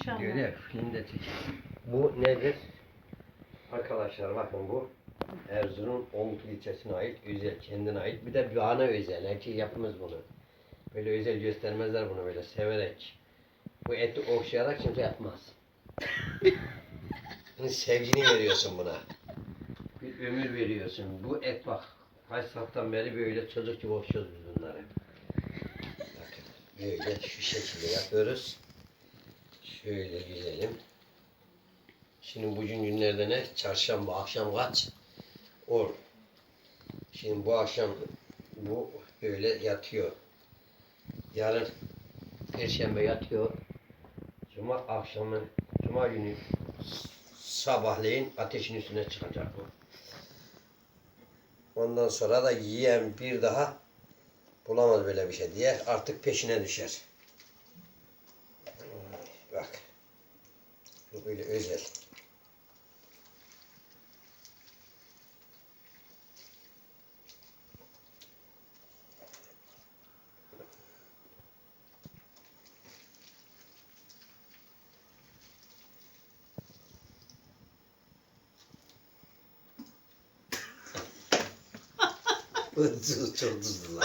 İnşallah. Öyle filmde çekelim. Bu nedir? Arkadaşlar bakın bu Erzurum Oltu ilçesine ait özel, kendine ait. Bir de bana özel. Erkek yapımız bunu. Böyle özel göstermezler bunu böyle severek. Bu eti okşayarak kimse yapmaz. Sevgini veriyorsun buna. Bir ömür veriyorsun. Bu et bak. Kaç saatten beri böyle çocuk gibi okşuyoruz biz bunları. Bakın böyle şu şekilde yapıyoruz. Şöyle güzelim. Şimdi bugün günlerde ne? Çarşamba akşam kaç? On. Şimdi bu akşam bu böyle yatıyor. Yarın Perşembe yatıyor. Cuma akşamı, Cuma günü sabahleyin ateşin üstüne çıkacak bu. Ondan sonra da yiyen bir daha bulamaz böyle bir şey diye artık peşine düşer. Bak. Bu böyle özel. Çok tuzlu lan.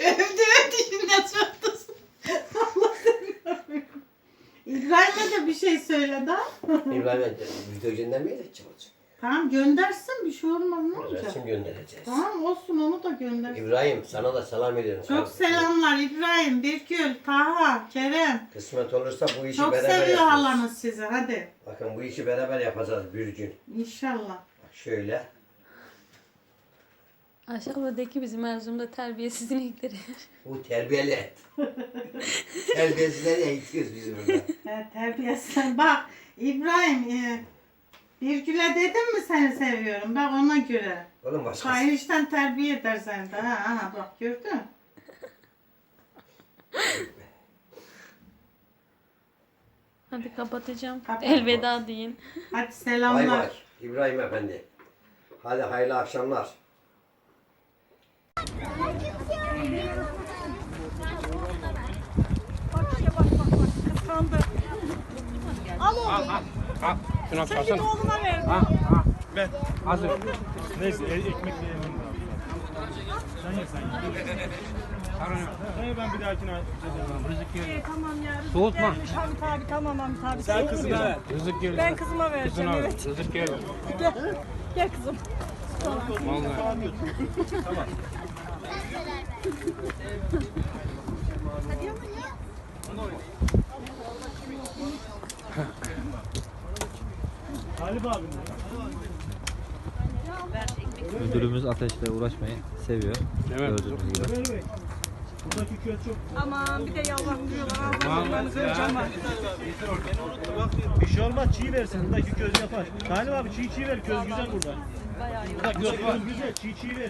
Övdü övdü şimdi açmadın. Allah seni İbrahim'e de bir şey söyle daha. İbrahim'e video göndermeyelim ki olacak. Tamam göndersin bir şey olmaz ne olacak? Resim göndereceğiz. Tamam olsun onu da gönder. İbrahim sana da selam ediyorum. Çok selamlar İbrahim, Birgül, Taha, Kerem. Kısmet olursa bu işi Çok beraber seviyor yapacağız. halanız sizi hadi. Bakın bu işi beraber yapacağız bir gün. İnşallah. Bak şöyle. Aşağıdaki bizim Erzurum'da terbiyesiz inekleri. Bu terbiyeli et. Terbiyesizleri eğitiyoruz biz burada. He, terbiyesiz. Bak İbrahim e, Birgül'e dedim mi seni seviyorum bak ona göre. Oğlum başka. Kayıştan terbiye eder seni de. Ha, aha bak gördün. mü? Hadi kapatacağım. Kapat. Elveda deyin. Hadi Bay selamlar. bay. İbrahim Efendi. Hadi hayırlı akşamlar. Şuna kalsana. Oğluma ver. Ha, ha. Ben hazır. Neyse e- ekmek yiyelim. Sen ye sen ye. Hayır ben bir dahakine rızık yiyelim. Ee, tamam ya. Rızık Soğutma. gelmiş Hamit abi tamam Hamit abi. Sen kızına ver. Rızık yiyelim. Ben kızıma vereceğim Kızına ver. evet. Rızık yiyelim. Gel. Gel kızım. Vallahi. Müdürümüz ateşle uğraşmayı seviyor. Gördüğünüz gibi. Ömer Bey. Buradaki köz çok. Aman bir de yalvarmıyorlar. Bir şey olmaz çiğ versin. Buradaki köz yapar. Talip abi çiğ çiğ ver. Köz güzel burada. Burada.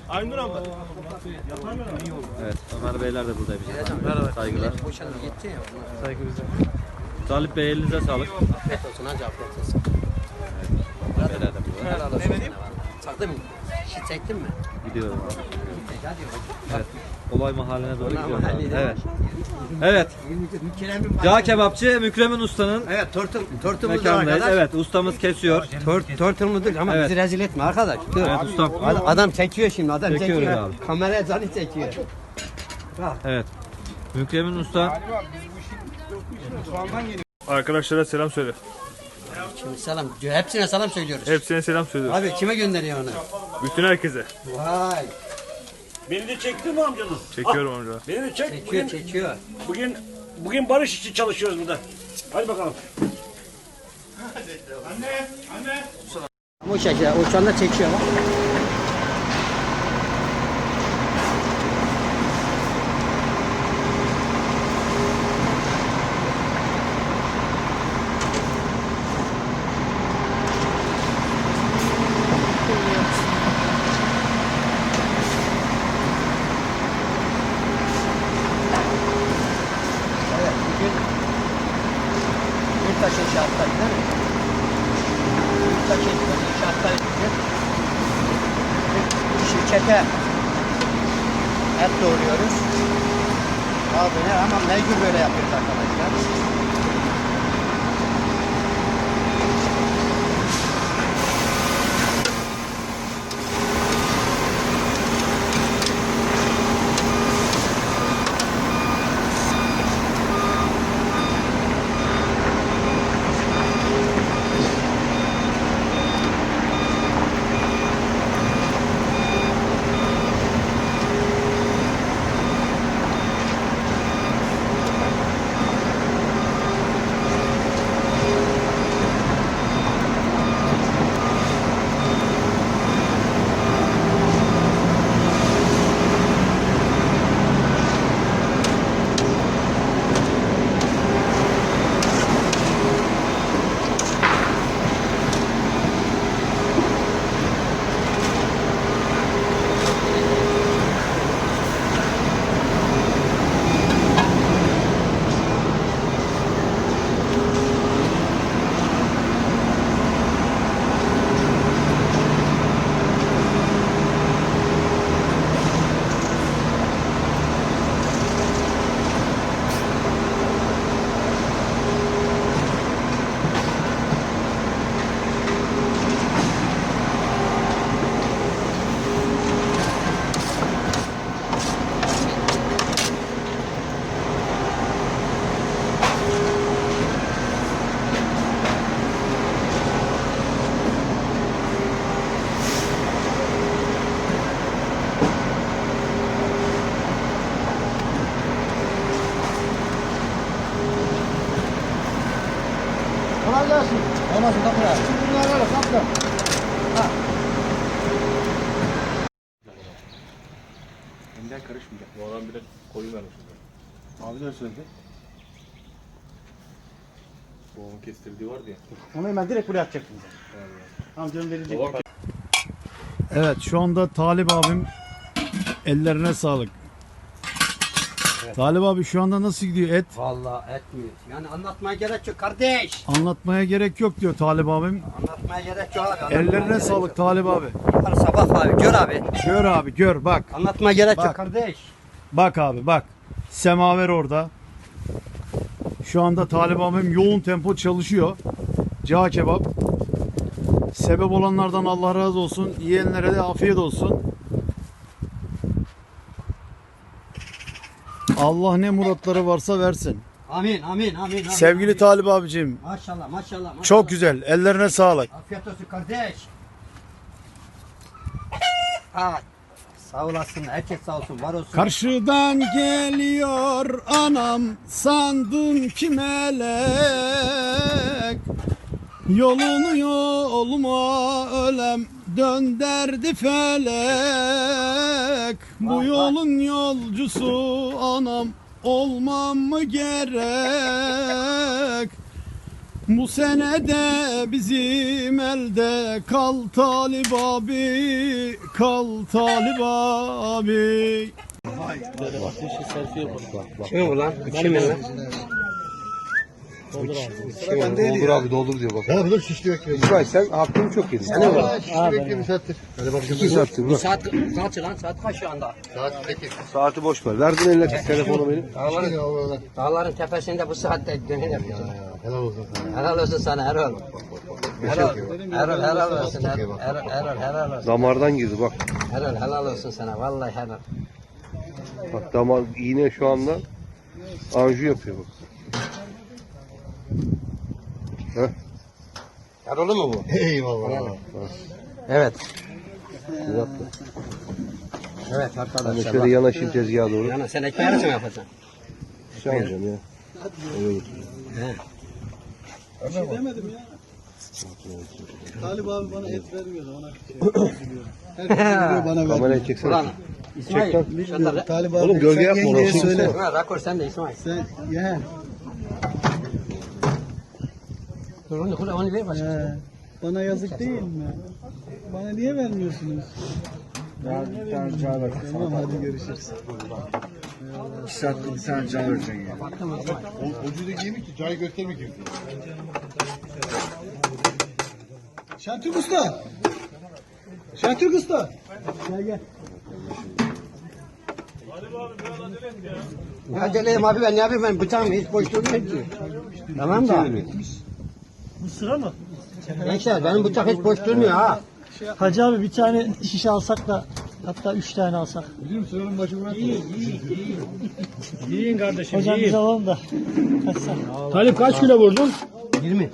Aynur abla. Evet, Ömer Beyler de buradaymış. Merhaba. Saygılar. Saygı bize. Talip Bey elinize sağlık. Afiyet olsun hacı afiyet olsun. Ömer Beyler de burada. Ne vereyim? Çaktın mı? Şi çektin mi? Gidiyorum. Hadi Evet. Olay mahalline doğru gidiyoruz. Evet. Evet. Cağ kebapçı Mükremin Usta'nın Evet tortul, tortumuz mekanındayız. Evet, ustamız kesiyor. Tort, tortumuzdur ama Evet. bizi rezil etme arkadaş. Dur. Evet ustam. Adam, adam çekiyor şimdi adam Çekiyoruz çekiyor. abi. Kameraya canı çekiyor. Evet. Mükremin Usta Arkadaşlara selam söyle. Şimdi selam. Hepsine selam söylüyoruz. Hepsine selam söylüyorum. Abi kime gönderiyor onu? Bütün herkese. Vay. Beni de çekti mi amcanız? Çekiyorum amca. Beni de çek. Çekiyor Bugün, çekiyor. bugün, bugün barış için çalışıyoruz burada. Hadi bakalım. Bu şekilde o şu anda çekiyor bak. Evet bugün Değil mi? Yurttaş inşaattayız bugün. Bir şirkete et doğruyoruz. Abi ne ama mecbur böyle yapıyoruz arkadaşlar. Vermiş. Abi ne söyledi? Babamın kestirdiği vardı ya. Onu hemen direkt buraya atacaktım. Amcanın verecek. Babam Evet şu anda Talip abim ellerine sağlık. Talip abi şu anda nasıl gidiyor et? Vallahi etmiyor. Yani anlatmaya gerek yok kardeş. Anlatmaya gerek yok diyor Talip abim. Anlatmaya gerek yok abi. Ellerine sağlık Talip abi. yok. Sabah abi gör abi. Gör abi gör bak. Anlatmaya gerek Bak. yok kardeş. Bak abi bak. Semaver orada. Şu anda Talip abim yoğun tempo çalışıyor. Cağ kebap. Sebep olanlardan Allah razı olsun. Yiyenlere de afiyet olsun. Allah ne muratları varsa versin. Amin amin amin. amin Sevgili amin. Talip abicim Maşallah maşallah. maşallah. çok güzel. Ellerine sağlık. Afiyet olsun kardeş. Ha, sağ olasın. Herkes sağ olsun. Var olsun. Karşıdan geliyor anam sandım ki melek Yolunu yoluma ölem dönderdi felek Bu yolun yolcusu anam olmam mı gerek bu sene de bizim elde kal Talip abi, kal Talip abi. Kim bu lan? Kim lan? Doldur abi doldur diyor bak. Ya bu da şişli bekliyor. İsmail sen hakkını çok yedin. Ne var? Şişli bekliyor bir saattir. Hadi bak iki saattir bak. Saat kaç lan? Saat kaç şu anda? Saati boş ver. Verdin eline telefonu benim. Dağların, dağların tepesinde bu saatte dönüyor yapıyorsun. Helal olsun sana. Helal olsun sana Erol. Erol, Erol helal olsun. Erol, Erol, helal olsun. Damardan girdi bak. Erol helal olsun sana. Vallahi helal. Bak damar iğne şu anda anju yapıyor bak. Erol'u mu bu? Eyvallah. Evet. Güzel. Evet arkadaşlar. şöyle bak. yanaşayım tezgaha doğru. Yani sen ekmeği mı yapacaksın? Şey alacağım ya. Evet. Talip abi bana et vermiyordu ona şey. bana Kamerayı çeksene. Ulan İsmail. şurada- Talip Oğlum gölge yapma söyle. Ha, Rakor sen de İsmail. Sen ye. Dur onu, onu, onu ver başka. Bana yazık değil mi? Bana niye vermiyorsunuz? Tamam hadi görüşürüz. Şentürk Usta! Şentürk Usta! Gel gel. Aceleyim abi ben ne yapayım ben bıçağım hiç boş durmuyor ki. Tamam da. Bu sıra mı? Gençler benim bıçak hiç boş durmuyor ha. Hacı abi bir tane şişe alsak da hatta üç tane alsak. Biliyorum sıranın başı burası. Yiyin kardeşim Hocam biz alalım da. Kaçsak. Talip kaç kilo vurdun? 20.